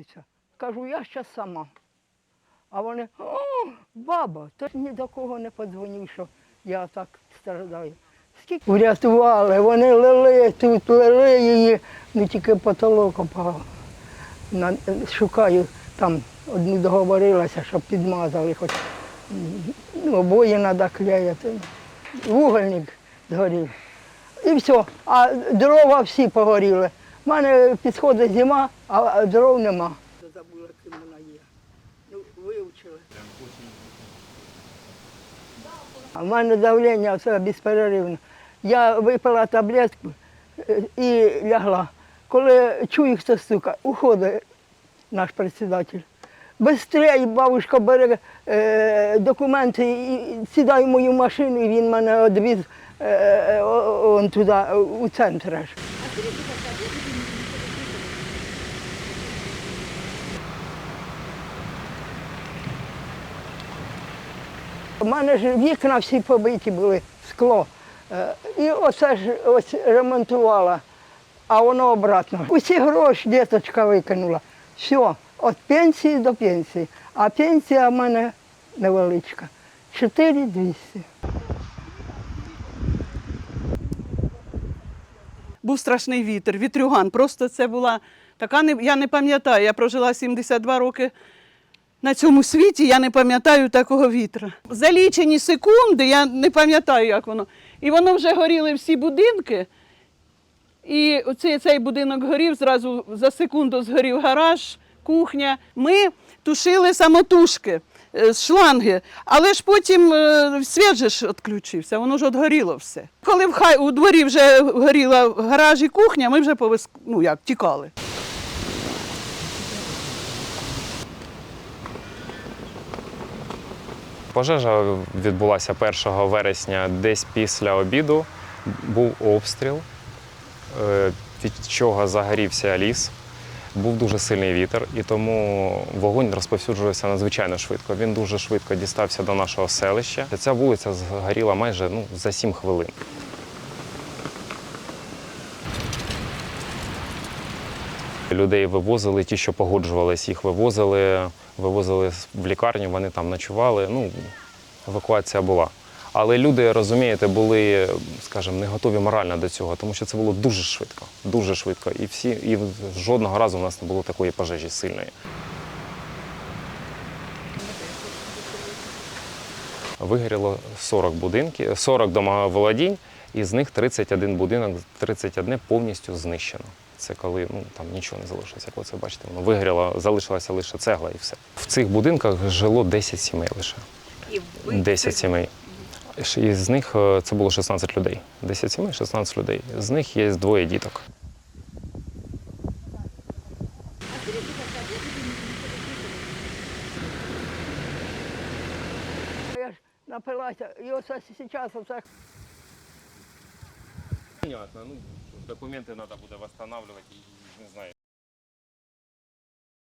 подзвонюся. Кажу, я ще сама. А вони, о, баба, то ні до кого не подзвонив, що я так страждаю. Скільки врятували, вони лили тут, лили її, ну тільки потолок опав. Шукаю, там одну договорилася, щоб підмазали, хоч ну, обоє треба клеїти. Вугольник згорів. І все. А дрова всі погоріли. У мене підходить зима, а дров нема. Забула, ким вона є. Ну, вивчили. А в мене давлення все безперервно. Я випила таблетку е, і лягла. Коли чую, хто стука, уходить наш председатель. Быстрей бабушка бере е, документи і сідає в мою машину, і він мене відвіз е, е, туди, у центр. У мене ж вікна всі побиті були, скло. Е, І оце ж ось ремонтувала, а воно обратно. Усі гроші діточка викинула. Все, від пенсії до пенсії. А пенсія в мене невеличка. 4200. був страшний вітер, вітрюган. Просто це була така, я не пам'ятаю, я прожила 72 роки на цьому світі, я не пам'ятаю такого вітра. За лічені секунди, я не пам'ятаю, як воно. І воно вже горіли всі будинки. І оцей цей будинок горів, зразу за секунду згорів гараж, кухня. Ми тушили самотужки, е, з шланги, але ж потім е, світ ж відключився, воно ж отгоріло все. Коли в хай, у дворі вже горіла гараж і кухня, ми вже повис... ну, як, тікали. Пожежа відбулася 1 вересня десь після обіду. Був обстріл, е, від чого загорівся ліс. Був дуже сильний вітер, і тому вогонь розповсюджувався надзвичайно швидко. Він дуже швидко дістався до нашого селища. Ця вулиця згоріла майже ну, за 7 хвилин. Людей вивозили, ті, що погоджувались, їх вивозили, вивозили в лікарню, вони там ночували. Ну, евакуація була. Але люди, розумієте, були, скажімо, не готові морально до цього, тому що це було дуже швидко, дуже швидко. І всі, і жодного разу у нас не було такої пожежі сильної. Вигоріло 40 будинків, 40 домоволодінь, і з них 31 будинок, 31 повністю знищено. Це коли ну там нічого не залишилося. Як ви це бачите, воно вигоріло, залишилася лише цегла і все. В цих будинках жило 10 сімей лише. 10 сімей. І з них е, це було 16 людей. 10 сімей, 16 людей. З них є двоє діток. Я ж напилася, і оце зараз Понятно, ну документи треба буде встановлювати, не знаю.